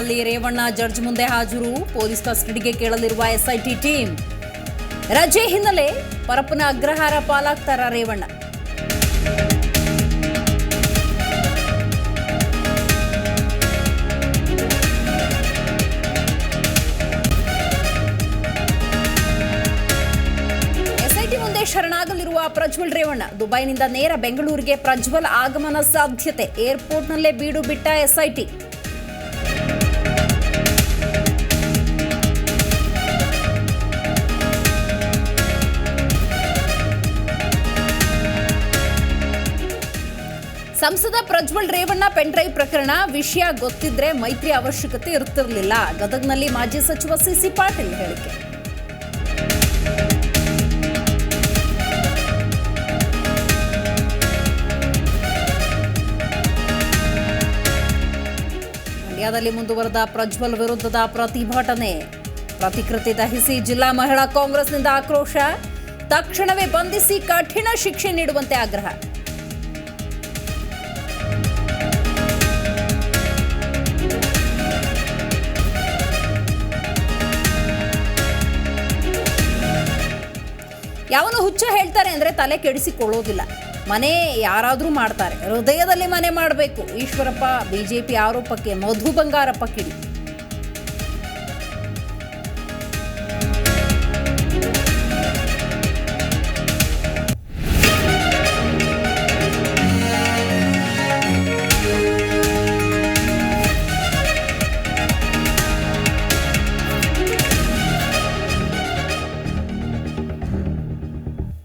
ಬಳಿ ರೇವಣ್ಣ ಜಡ್ಜ್ ಮುಂದೆ ಹಾಜರು. ಪೊಲೀಸ್ ಕಸ್ಟಡಿಗೆ ಕೇಳಲಿರುವ ಎಸ್ಐಟಿ ಟೀಮ್. ರಜೆ ಹಿನ್ನೆಲೆ ಪರಪ್ಪನ ಅಗ್ರಹಾರ ಪಾಲಾಗ್ತಾರ ರೇವಣ್ಣ. ಶರಣಾಗಲಿರುವ ಪ್ರಜ್ವಲ್ ರೇವಣ್ಣ. ದುಬೈನಿಂದ ನೇರ ಬೆಂಗಳೂರಿಗೆ ಪ್ರಜ್ವಲ್ ಆಗಮನ ಸಾಧ್ಯತೆ. ಏರ್ಪೋರ್ಟ್ನಲ್ಲೇ ಬೀಡು ಬಿಟ್ಟ ಎಸ್ಐಟಿ. ಸಂಸದ ಪ್ರಜ್ವಲ್ ರೇವಣ್ಣ ಪೆನ್ಡ್ರೈವ್ ಪ್ರಕರಣ ವಿಷಯ ಗೊತ್ತಿದ್ರೆ ಮೈತ್ರಿ ಅವಶ್ಯಕತೆ ಇರುತ್ತಿರಲಿಲ್ಲ ಗದಗ್ನಲ್ಲಿ ಮಾಜಿ ಸಚಿವ ಸಿಸಿ ಪಾಟೀಲ್ ಹೇಳಿಕೆ. ಮಂಡ್ಯದಲ್ಲಿ ಮುಂದುವರೆದ ಪ್ರಜ್ವಲ್ ವಿರುದ್ಧದ ಪ್ರತಿಭಟನೆ. ಪ್ರತಿಕೃತಿ ದಹಿಸಿ ಜಿಲ್ಲಾ ಮಹಿಳಾ ಕಾಂಗ್ರೆಸ್ನಿಂದ ಆಕ್ರೋಶ. ತಕ್ಷಣವೇ ಬಂಧಿಸಿ ಕಠಿಣ ಶಿಕ್ಷೆ ನೀಡುವಂತೆ ಆಗ್ರಹ. ಯಾವನು ಹುಚ್ಚು ಹೇಳ್ತಾರೆ ಅಂದರೆ ತಲೆ ಕೆಡಿಸಿಕೊಳ್ಳೋದಿಲ್ಲ. ಮನೆ ಯಾರಾದರೂ ಮಾಡ್ತಾರೆ. ಹೃದಯದಲ್ಲಿ ಮನೆ ಮಾಡಬೇಕು. ಈಶ್ವರಪ್ಪ, ಬಿಜೆಪಿ ಆರೋಪಕ್ಕೆ ಮಧು ಬಂಗಾರಪ್ಪ ಕಿಡಿ.